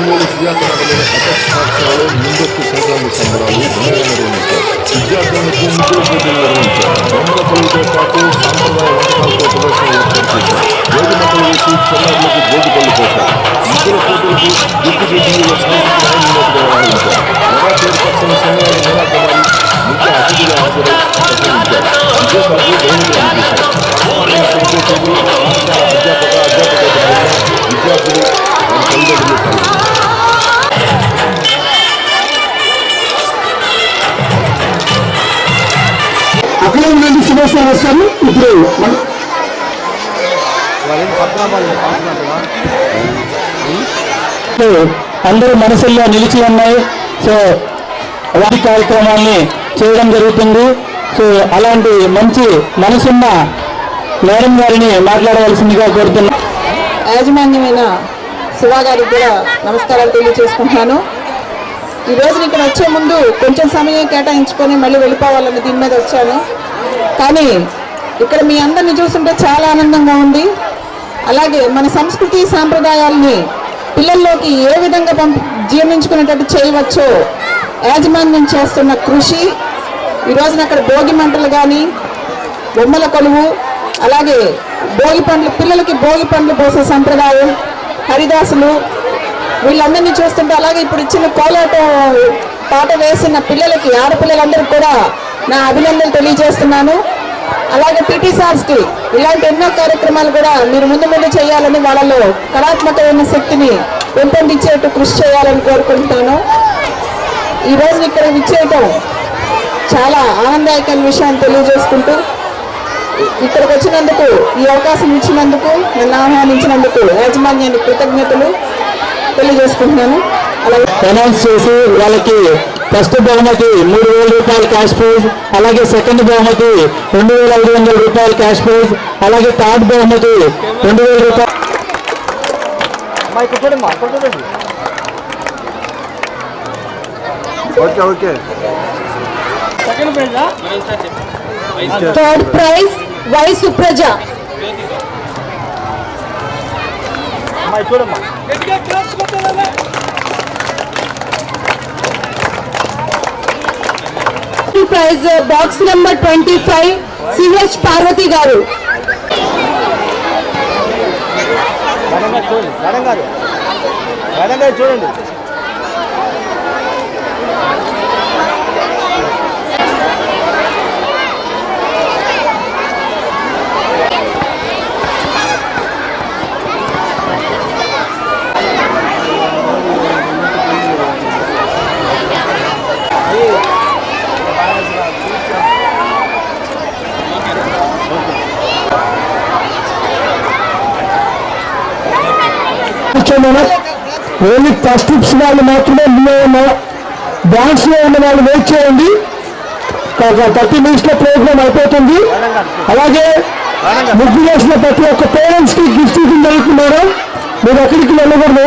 ಜಿಲ್ಲೆಯಲ್ಲಿ ಸೂರ್ಯಾತನಗಲದ ಅಪಸ್ಮಾತ್ಸಾಳು ಮುಂದಕ್ಕೆ ಸಾಗಾಗುವ ಸಂಭ್ರಮವು ಬೆಳಗಾವಿ ವಿದ್ಯಾರ್ಥಿಗಳನ್ನು ಮುಖ್ಯಮಂತ್ರಿಗಳಿರುವಂತೆ ಗಮನ ಕೊಡುವುದೇ ಪಾಟು ಸಾಂಪ್ರದಾಯ ವಂಶಕಾಲದ ಪ್ರದರ್ಶನ ಏರ್ಪಡಿಸಿದ್ದಾರೆ ಗೋಧಿ ಮಕ್ಕಳು ವೇಸಿ ಚೆನ್ನಾಗಿ ಗೋಧುಕೊಳ್ಳಿ ಕೋಟ ಇತರ ಕೋಟೆಗೂ ದುಡ್ಡು ಗೆದ್ದಿರುವ ಸಾಂಸ್ಕೃತಿಕ ನಿಯೋಜಕರಾಗಿದ್ದಾರೆ ನಗರ ಚೇರ್ಪರ್ಸನ್ ಸನ್ಯಾಯ ಮೀರಾ ಕುಮಾರಿ ಮುಖ್ಯ ಅತಿಥಿಗಳ ಹಾಜರು ಇದೇ ಬಗ್ಗೆ ಗೌರವ ಸಂಕೋಚಗಳು ఇప్పుడు అందరూ మనసుల్లో నిలిచి ఉన్నాయి. సో వారి కార్యక్రమాల్ని చేయడం జరుగుతుంది. సో అలాంటి మంచి మనసున్న మేడం గారిని మాట్లాడవలసిందిగా కోరుతున్నాను యాజమాన్యమైన శివ గారికి కూడా నమస్కారాలు తెలియజేసుకుంటున్నాను. ఈ రోజున ఇక్కడ వచ్చే ముందు కొంచెం సమయం కేటాయించుకొని మళ్ళీ వెళ్ళిపోవాలని దీని మీద వచ్చాను. కానీ ఇక్కడ మీ అందరిని చూస్తుంటే చాలా ఆనందంగా ఉంది. అలాగే మన సంస్కృతి సాంప్రదాయాల్ని పిల్లల్లోకి ఏ విధంగా పంప జీర్ణించుకునేటట్టు చేయవచ్చో యాజమాన్యం చేస్తున్న కృషి ఈరోజున అక్కడ భోగి మంటలు కానీ బొమ్మల కొలువు అలాగే భోగి పండ్లు పిల్లలకి భోగి పండ్లు పోసే సంప్రదాయం హరిదాసులు వీళ్ళందరినీ చూస్తుంటే అలాగే ఇప్పుడు ఇచ్చిన కోలాటం పాట వేసిన పిల్లలకి ఆడపిల్లలందరూ కూడా నా అభినందనలు తెలియజేస్తున్నాను. అలాగే పీటీ సార్స్కి ఇలాంటి ఎన్నో కార్యక్రమాలు కూడా మీరు ముందు ముందు చేయాలని వాళ్ళలో కళాత్మకమైన శక్తిని పెంపొందించేట్టు కృషి చేయాలని కోరుకుంటున్నాను. ఈ రోజు ఇక్కడ విచ్చేయటం చాలా ఆనందదాయకమైన విషయాన్ని తెలియజేసుకుంటూ ఇక్కడికి వచ్చినందుకు ఈ అవకాశం ఇచ్చినందుకు నన్ను ఆహ్వానించినందుకు యాజమాన్యానికి కృతజ్ఞతలు తెలియజేసుకుంటున్నాను. అలాగే అనౌన్స్ చేసి వాళ్ళకి ఫస్ట్ బహుమతి మూడు వేల రూపాయల క్యాష్ ప్రైజ్ అలాగే సెకండ్ బహుమతి రెండు వేల ఐదు వందల రూపాయల క్యాష్ ప్రైజ్ అలాగే థర్డ్ బహుమతి రెండు వేల రూపాయలు. Third prize Y Supraja prize box number twenty five CH Parvathi garu. చూడండి. ఓన్లీ ఫస్ట్ టిప్స్ వాళ్ళు మాత్రమే ఇందులో ఉన్న డాన్స్లో ఉన్న వాళ్ళు వెయిట్ చేయండి. థర్టీ మినిట్స్లో ప్రోగ్రామ్ అయిపోతుంది. అలాగే ముగ్గు వేసిన ప్రతి ఒక్క పేరెంట్స్కి గిఫ్ట్ ఇవ్వడం జరుగుతున్నారు మీరు ఎక్కడికి వెళ్ళకూడదు.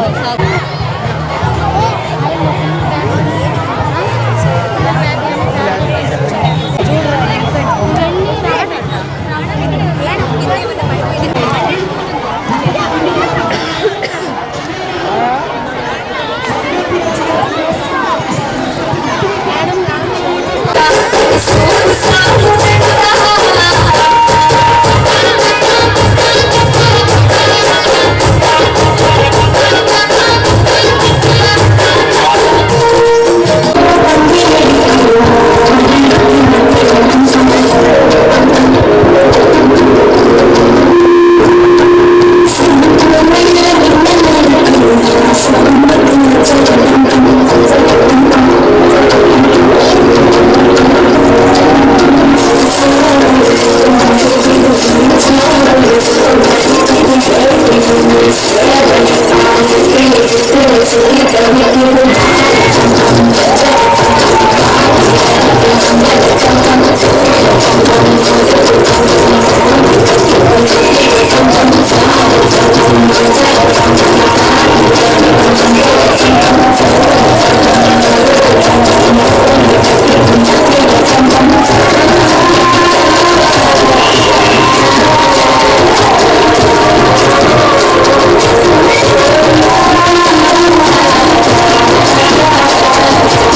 Saat.